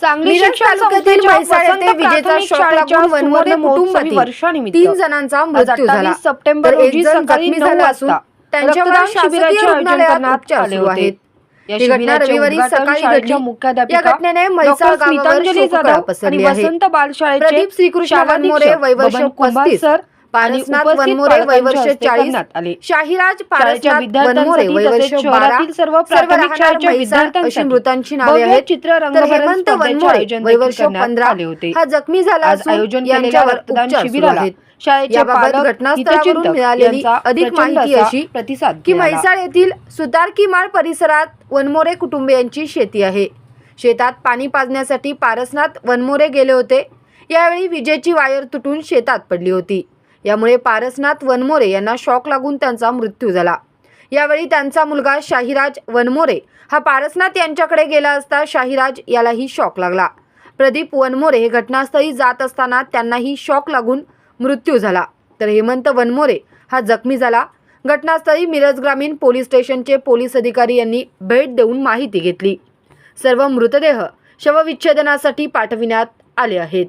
सांगली शिक्षण तालुक्यातील म्हैसाळ येथे विजेचा शॉक लागून महोत्सवी कुटुंबातील वर्षानिमित्त. तीन जणांचा मृत्यू झाला 28 सप्टेंबर रोजी सकाळी नऊ वाजता. त्यांच्यावर शिबिराचे आयोजन करण्यात. आहेत. रविवारी सकाळी मुख्याध्यापिका या घटनेने म्हैसाळ गावावर शोककळा जाधव पसरली आणि आहे. वसंत बालशाळेचे प्रदीप श्रीकृष्ण वनमोरे वैवर्ष सर पारसनाथ वनमोरे वैवर्ष चाळीस शाहिराज पारसनाथ वनमोरे वैवर्ष बारा सर्व अशी मृतांची नावे आहेत. चित्र हेमंत वनमोरे वैवर्ष पंधरा हा जखमी झाला आयोजन यांच्यावर उपचार शिबिराला याबाबत घटनास्थळावरून मिळालेली अधिक माहिती अशी प्रतिसाद की. म्हैसाळ येथील सुतारकीमाळ परिसरात वनमोरे कुटुंबियांची शेती आहे. शेतात पाणी पाजण्यासाठी पारसनाथ वनमोरे गेले होते. यावेळी विजेची वायर तुटून शेतात पडली होती. यामुळे पारसनाथ वनमोरे यांना शॉक लागून त्यांचा मृत्यू झाला. यावेळी त्यांचा मुलगा शाहिराज वनमोरे हा पारसनाथ यांच्याकडे गेला असता शाहिराज यालाही शॉक लागला. प्रदीप वनमोरे हे घटनास्थळी जात असताना त्यांनाही शॉक लागून मृत्यू झाला. तर हेमंत वनमोरे हा जखमी झाला. घटनास्थळी मिरज ग्रामीण पोलीस स्टेशनचे पोलीस अधिकारी यांनी भेट देऊन माहिती घेतली. सर्व मृतदेह शवविच्छेदनासाठी पाठविण्यात आले आहेत.